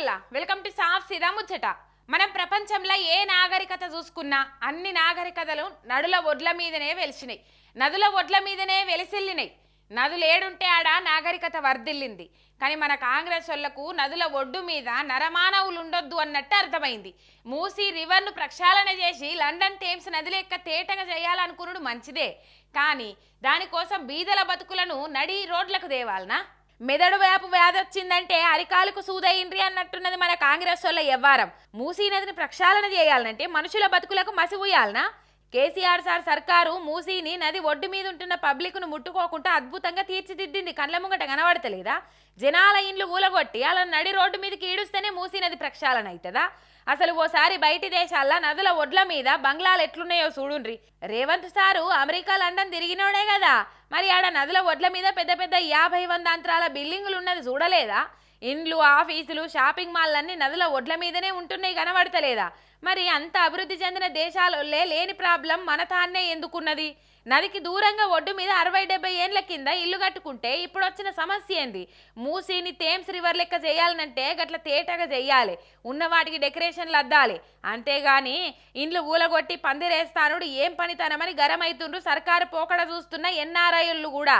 మిత్రుల్లా welcome to సాఫ్ సిదా ముచ్చట. మనం ప్రపంచంలో ఏ నాగరికత చూసుకున్నా అన్ని నాగరికతలు నడుల ఒడ్ల మీదనే వెలిసినాయి నదుల ఒడ్ల మీదనే వెలిసిల్లినాయి నదులు ఏడుంటే ఆడ నాగరికత వర్ధిల్లింది. కానీ మన కాంగ్రెస్ వాళ్ళకు నదుల ఒడ్డు మీద నరమానవులు ఉండొద్దు అన్నట్టు అర్థమైంది. మూసి రివర్ను ప్రక్షాళన చేసి లండన్ టేమ్స్ నది లెక్క తేటగా చేయాలనుకున్నాడు మంచిదే. కానీ దానికోసం బీదల బతుకులను నడి రోడ్లకు దేవాలనా మెదడు వ్యాపు వ్యాధి వచ్చిందంటే అరికాలకు సూదయిండ్రి అన్నట్టున్నది మన కాంగ్రెస్ వాళ్ళ ఎవ్వారం మూసీ నదిని ప్రక్షాళన చేయాలంటే మనుషుల బతుకులకు మసి ఉయ్యాలనా కేసీఆర్ సార్ సర్కారు మూసీని నది ఒడ్డు మీద ఉంటున్న పబ్లిక్ను ముట్టుకోకుండా అద్భుతంగా తీర్చిదిద్దింది. కళ్ళ ముంగట కనబడతలేదా? జనాల ఇండ్లు ఊలగొట్టి అలా నడి రోడ్డు మీదకి ఈడుస్తేనే మూసీ నది ప్రక్షాళన అవుతుందా అసలు ఓసారి బయటి దేశాల్లో నదుల ఒడ్ల మీద బంగ్లాలు ఎట్లున్నాయో చూడుండ్రి. రేవంత్ సారు అమెరికా లండన్ తిరిగినోడే కదా. మరి ఆడ నదుల ఒడ్ల మీద పెద్ద పెద్ద యాభై వంద అంతరాల బిల్డింగులు ఉన్నది చూడలేదా? ఇండ్లు ఆఫీసులు షాపింగ్ మాల్ అన్నీ నదుల ఒడ్ల మీదనే ఉంటున్నాయి కనబడతలేదా? మరి అంత అభివృద్ధి చెందిన దేశాలే లేని ప్రాబ్లం మన తాన్నే ఎందుకున్నది? నదికి దూరంగా ఒడ్డు మీద అరవై డెబ్బై ఏండ్ల కింద ఇల్లు కట్టుకుంటే ఇప్పుడు వచ్చిన సమస్య ఏంది? మూసీని థేమ్స్ రివర్ లెక్క చేయాలనంటే గట్ల తేటగా చెయ్యాలి ఉన్న వాటికి డెకరేషన్లు అద్దాలి. అంతేగాని ఇండ్లు ఊలగొట్టి పందిరేస్తానుడు ఏం పనితనమని గరమైతుండ్రు సర్కారు పోకడ చూస్తున్న ఎన్ఆర్ఐలు కూడా.